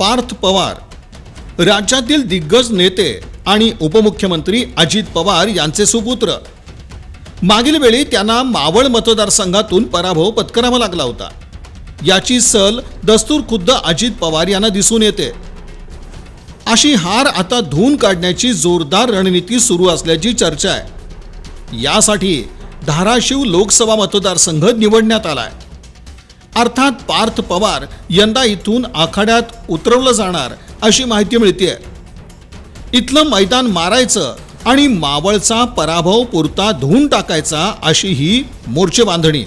पार्थ पवार. राज्यातील दिग्गज नेते आणि उपमुख्यमंत्री अजित पवार यांचे सुपुत्र. मागील वेळी त्यांना मावळ मतदारसंघातून पराभव पत्करावा लागला होता. याची सल दस्तूर खुद्द अजित पवार यांना दिसून येते. अशी हार आता धुवून काढण्याची जोरदार रणनीती सुरू असल्याची चर्चा आहे. यासाठी धाराशिव लोकसभा मतदारसंघ निवडण्यात आलाय. अर्थात पार्थ पवार यंदा इथून आखाड्यात उतरवलं जाणार अशी माहिती मिळते इथलं मैदान मारायचं आणि मावळचा पराभव पुरता धुवून टाकायचा अशी ही मोर्चे बांधणी.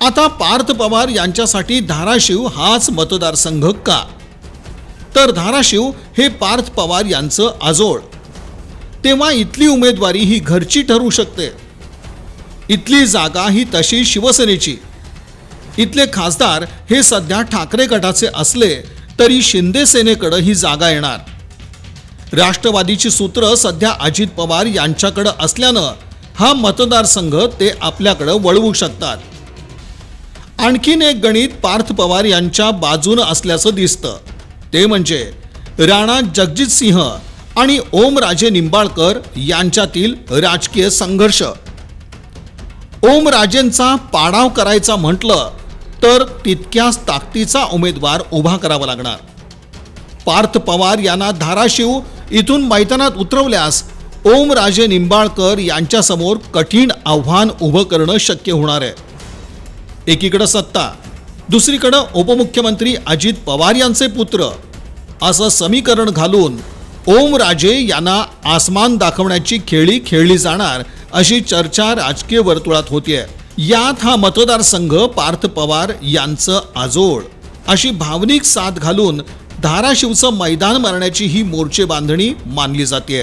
आता पार्थ पवार यांच्यासाठी धाराशिव हाच मतदारसंघ का? तर धाराशिव हे पार्थ पवार यांचं आजोळ. तेव्हा इथली उमेदवारी ही घरची ठरू शकते. इथली जागा ही तशी शिवसेनेची. इथले खासदार हे सध्या ठाकरे गटाचे असले तरी शिंदे सेनेकडं ही जागा येणार. राष्ट्रवादीची सूत्र सध्या अजित पवार यांच्याकडं असल्यानं हा मतदारसंघ ते आपल्याकडं वळवू शकतात. आणखीन एक गणित पार्थ पवार यांच्या बाजूनं असल्याचं दिसतं. ते म्हणजे राणा जगजित सिंह आणि ओमराजे निंबाळकर यांच्यातील राजकीय संघर्ष. ओमराजेंचा पाडाव करायचा म्हटलं तर तितक्याच ताकदीचा उमेदवार उभा करावा लागणार. पार्थ पवार यांना धाराशिव इथून मैदानात उतरवल्यास ओमराजे निंबाळकर यांच्यासमोर कठीण आव्हान उभं करणं शक्य होणार आहे. एकीकडं सत्ता दुसरीकडं उपमुख्यमंत्री अजित पवार यांचे पुत्र असं समीकरण घालून ओमराजे यांना आसमान दाखवण्याची खेळी खेळली जाणार अशी चर्चा राजकीय वर्तुळात होतीये. यात हा मतदारसंघ पार्थ पवार यांचं आजोळ. अशी भावनिक साथ घालून धाराशिवचं मैदान मारण्याची ही मोर्चे बांधणी मानली जाते